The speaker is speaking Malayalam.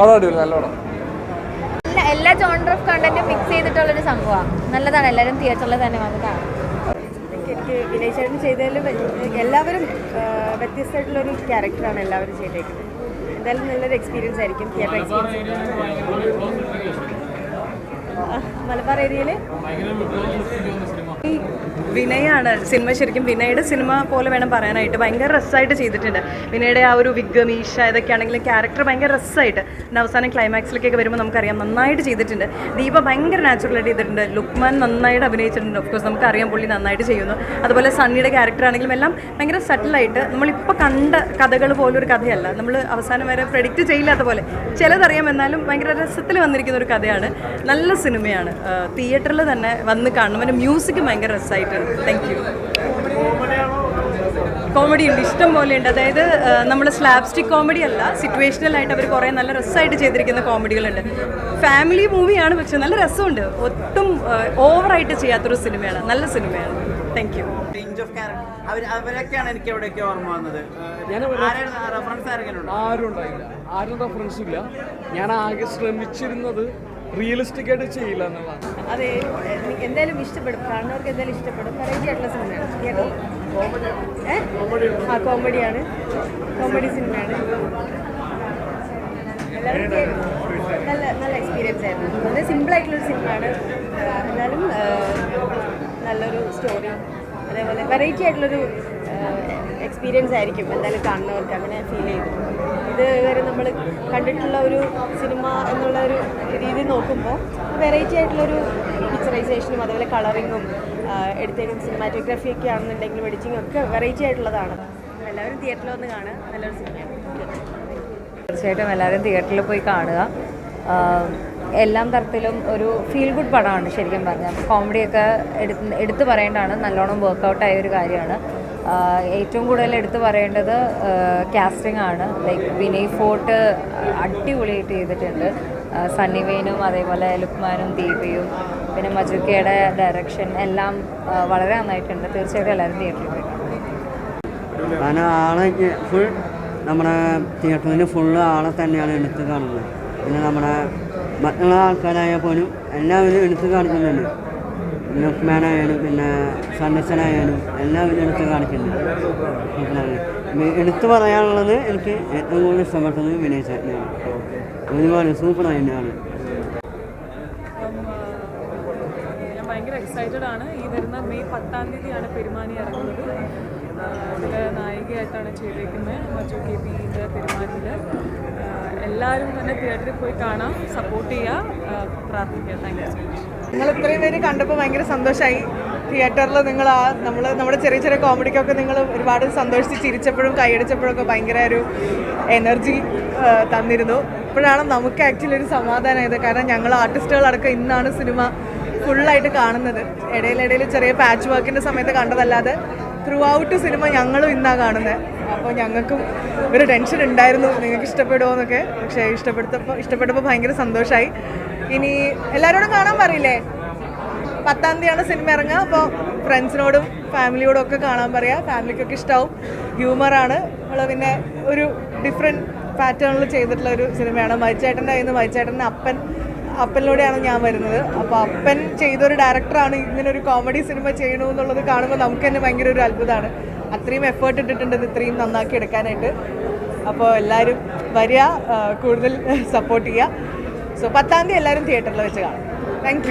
പടം അടിപൊളി നല്ല പടം എല്ലാ ജോണർ ഓഫ് കണ്ടന്റും മിക്സ് ചെയ്തിട്ടുള്ളൊരു സംഭവമാണ് നല്ലതാണ് എല്ലാവരും തിയേറ്ററിൽ തന്നെ വന്ന് കാണും. എനിക്ക് വിനയ് ചേട്ടൻ ചെയ്തതിലും എല്ലാവരും വ്യത്യസ്തമായിട്ടുള്ളൊരു ക്യാരക്ടറാണ് എല്ലാവരും ചെയ്തേക്കുന്നത്. എന്തായാലും നല്ലൊരു എക്സ്പീരിയൻസ് ആയിരിക്കും തിയേറ്റർ എക്സ്പീരിയൻസ് മലബാർ ഏരിയയിൽ ഈ വിനയാണ് സിനിമ ശരിക്കും വിനയുടെ സിനിമ പോലെ വേണം പറയാനായിട്ട്. ഭയങ്കര രസമായിട്ട് ചെയ്തിട്ടുണ്ട്. വിനയുടെ ആ ഒരു വിഗ് മീശ ഇതൊക്കെ ആണെങ്കിലും ക്യാരക്ടർ ഭയങ്കര രസമായിട്ട് അവസാനം ക്ലൈമാക്സിലേക്കൊക്കെ വരുമ്പോൾ നമുക്കറിയാം നന്നായിട്ട് ചെയ്തിട്ടുണ്ട്. ദീപ ഭയങ്കര നാച്ചുറലായിട്ട് ചെയ്തിട്ടുണ്ട്. ലുക്മാൻ നന്നായിട്ട് അഭിനയിച്ചിട്ടുണ്ട്. ഓഫ് കോഴ്സ് നമുക്കറിയാം പുള്ളി നന്നായിട്ട് ചെയ്യുന്നു. അതുപോലെ സണ്ണിയുടെ ക്യാരക്ടർ ആണെങ്കിലും എല്ലാം ഭയങ്കര സട്ടിലായിട്ട് നമ്മളിപ്പോൾ കണ്ട കഥകൾ പോലൊരു കഥയല്ല. നമ്മൾ അവസാനം വരെ പ്രെഡിക്റ്റ് ചെയ്യില്ലാത്ത പോലെ ചിലതറിയാം എന്നാലും ഭയങ്കര രസത്തിൽ വന്നിരിക്കുന്ന ഒരു കഥയാണ്. നല്ല സിനിമയാണ്. തിയേറ്ററിൽ തന്നെ വന്ന് കാണണം. അതിന്റെ മ്യൂസിക് ഭയങ്കര രസമായിട്ടുണ്ട്. താങ്ക് യു കോമഡി ഉണ്ട്. ഇഷ്ടം പോലെ ഉണ്ട്. അതായത് നമ്മൾ സ്ലാബ്സ്റ്റിക് കോമഡി അല്ല സിറ്റുവേഷണൽ ആയിട്ട് അവർ കുറേ നല്ല രസമായിട്ട് ചെയ്തിരിക്കുന്ന കോമഡികളുണ്ട് ഫാമിലി മൂവിയാണ് പക്ഷെ നല്ല രസമുണ്ട്. ഒട്ടും ഓവറായിട്ട് ചെയ്യാത്തൊരു സിനിമയാണ് നല്ല സിനിമയാണ് thank you range of character അവർ അവരൊക്കെയാണ് എനിക്ക് എവിടെയൊക്കെ ഓർമ്മ വന്നത്. ഞാൻ റെഫറൻസ് ആരെങ്കിലും ഉണ്ടോ? ആരും ഉണ്ടായില്ല. ആരും റെഫറൻസ് ഇല്ല. ഞാൻ ആകെ ശ്രമിച്ചിരുന്നത് റിയലിസ്റ്റിക് ആയിട്ട് ചെയ്യില്ല എന്നുള്ളതാണ്. അതെ എന്തായാലും ഇഷ്ടപ്പെടും. കാണുന്നവർക്ക് എന്തായാലും ഇഷ്ടപ്പെടും. വെറൈറ്റി ആയിട്ടുള്ള സിനിമയാണ്. ആ കോമഡിയാണ്. കോമഡി സിനിമയാണ്. നല്ല നല്ല എക്സ്പീരിയൻസ് ആയിരുന്നു. വളരെ സിമ്പിൾ ആയിട്ടുള്ളൊരു സിനിമയാണ്. എന്നാലും നല്ലൊരു സ്റ്റോറി അതേപോലെ വെറൈറ്റി ആയിട്ടുള്ളൊരു എക്സ്പീരിയൻസ് ആയിരിക്കും എന്തായാലും കാണുന്നവർക്ക് അങ്ങനെ ഫീൽ ചെയ്തു. ഇത് വരെ നമ്മൾ കണ്ടിട്ടുള്ള ഒരു സിനിമ എന്നുള്ള ഒരു രീതി നോക്കുമ്പോൾ വെറൈറ്റി ആയിട്ടുള്ളൊരു പിക്ചറൈസേഷനും അതുപോലെ കളറിങ്ങും എടുത്തേക്കും സിനിമാറ്റോഗ്രാഫി ഒക്കെ ആണെന്നുണ്ടെങ്കിലും എഡിറ്റിംഗ് ഒക്കെ വെറൈറ്റി ആയിട്ടുള്ളതാണ്. എല്ലാവരും തിയേറ്ററിൽ വന്ന് കാണുക. നല്ലൊരു സിനിമയാണ് തീർച്ചയായിട്ടും എല്ലാവരും തിയേറ്ററിൽ പോയി കാണുക. എല്ലാം തരത്തിലും ഒരു ഫീൽ ഗുഡ് പടമാണ് ശരിക്കും പറഞ്ഞാൽ. കോമഡിയൊക്കെ എടുത്ത് എടുത്തു പറയേണ്ടതാണ്. നല്ലോണം വർക്കൗട്ടായ ഒരു കാര്യമാണ്. ഏറ്റവും കൂടുതൽ എടുത്തു പറയേണ്ടത് കാസ്റ്റിംഗ് ആണ്. ലൈക്ക് വിനയ് ഫോർട്ട് അടിപൊളിയായിട്ട് ചെയ്തിട്ടുണ്ട്. സണ്ണിവേനും അതേപോലെ ലുക്മാനും ദീപയും പിന്നെ മജുക്കയുടെ ഡയറക്ഷൻ എല്ലാം വളരെ നന്നായിട്ടുണ്ട്. തീർച്ചയായിട്ടും എല്ലാവരും തിയേറ്ററിൽ പോയി ആളെ ഫുൾ നമ്മുടെ തിയേറ്ററിൽ ഫുള്ള് ആളെ തന്നെയാണ് എടുത്ത് കാണുന്നത്. പിന്നെ നമ്മുടെ മറ്റുള്ള ആൾക്കാരായാൽ പോലും എല്ലാവരും എടുത്ത് കാണിക്കുന്നുണ്ട്. ലുക്മാനായാലും പിന്നെ സന്ദർശനായാലും എല്ലാവരും എടുത്ത് കാണിക്കുന്നുണ്ട്. എടുത്തു പറയാനുള്ളത് എനിക്ക് ഏറ്റവും കൂടുതൽ ഇഷ്ടപ്പെട്ടത് വിനയ ചേട്ടനാണ്. ഒരുപാട് സൂപ്പറായി തന്നെയാണ് ഭയങ്കര എക്സൈറ്റഡ് ആണ്. ഈ വരുന്ന മെയ് പത്താം തീയതിയാണ് പെരുമാനി ഇറങ്ങുന്നത്. ഇതിൽ നായികയായിട്ടാണ് ചെയ്തേക്കുന്നത് മജു കെ പിന്റെ പെരുമാനിയിൽ എല്ലാവരും തന്നെ തിയേറ്ററിൽ പോയി കാണാം. സപ്പോർട്ട് ചെയ്യുക പ്രാർത്ഥിക്കുക താങ്ക് യു സോ മച്ച് നിങ്ങൾ ഇത്രയും പേര് കണ്ടപ്പോൾ ഭയങ്കര സന്തോഷമായി തിയേറ്ററിൽ നിങ്ങൾ ആ നമ്മൾ നമ്മുടെ ചെറിയ ചെറിയ കോമഡിക്കൊക്കെ നിങ്ങൾ ഒരുപാട് സന്തോഷിച്ച് ചിരിച്ചപ്പോഴും കൈയടിച്ചപ്പോഴൊക്കെ ഭയങ്കര ഒരു എനർജി തന്നിരുന്നു. ഇപ്പോഴാണ് നമുക്ക് ആക്ച്വലി ഒരു സമാധാനമായത് കാരണം ഞങ്ങൾ ആർട്ടിസ്റ്റുകളടക്കം ഇന്നാണ് സിനിമ ഫുള്ളായിട്ട് കാണുന്നത്. ഇടയിലിടയിൽ ചെറിയ പാച്ച് വർക്കിന്റെ സമയത്ത് കണ്ടതല്ലാതെ ത്രൂ ഔട്ട് സിനിമ ഞങ്ങളും ഇന്നാണ് കാണുന്നത് അപ്പോൾ ഞങ്ങൾക്കും ഒരു ടെൻഷൻ ഉണ്ടായിരുന്നു. നിങ്ങൾക്ക് ഇഷ്ടപ്പെടുമോ എന്നൊക്കെ പക്ഷേ ഇഷ്ടപ്പെടുത്തപ്പോൾ ഇഷ്ടപ്പെട്ടപ്പോൾ ഭയങ്കര സന്തോഷമായി ഇനി എല്ലാവരോടും കാണാൻ പറയില്ലേ? പത്താം തീയതിയാണ് സിനിമ ഇറങ്ങുക അപ്പോൾ ഫ്രണ്ട്സിനോടും ഫാമിലിയോടും ഒക്കെ കാണാൻ പറയുക ഫാമിലിക്കൊക്കെ ഇഷ്ടമാവും ഹ്യൂമറാണ് നമ്മൾ പിന്നെ ഒരു ഡിഫറെന്റ് പാറ്റേണിൽ ചെയ്തിട്ടുള്ള ഒരു സിനിമയാണ് മരിച്ചേട്ടന്റെ കയ്യിൽ നിന്ന് മരിച്ചേട്ടന്റെ അപ്പൻ അപ്പനിലൂടെയാണ് ഞാൻ വരുന്നത്. അപ്പോൾ അപ്പൻ ചെയ്തൊരു ഡയറക്ടറാണ് ഇങ്ങനെ ഒരു കോമഡി സിനിമ ചെയ്യണു എന്നുള്ളത് കാണുമ്പോൾ നമുക്ക് തന്നെ ഭയങ്കര ഒരു അത്ഭുതമാണ്. അത്രയും എഫേർട്ട് ഇട്ടിട്ടുണ്ട് ഇത് ഇത്രയും നന്നാക്കി എടുക്കാനായിട്ട്. അപ്പോൾ എല്ലാവരും വരിക കൂടുതൽ സപ്പോർട്ട് ചെയ്യുക. സോ പത്താം തീയതി എല്ലാവരും തിയേറ്ററിൽ വെച്ച് കാണാം. താങ്ക്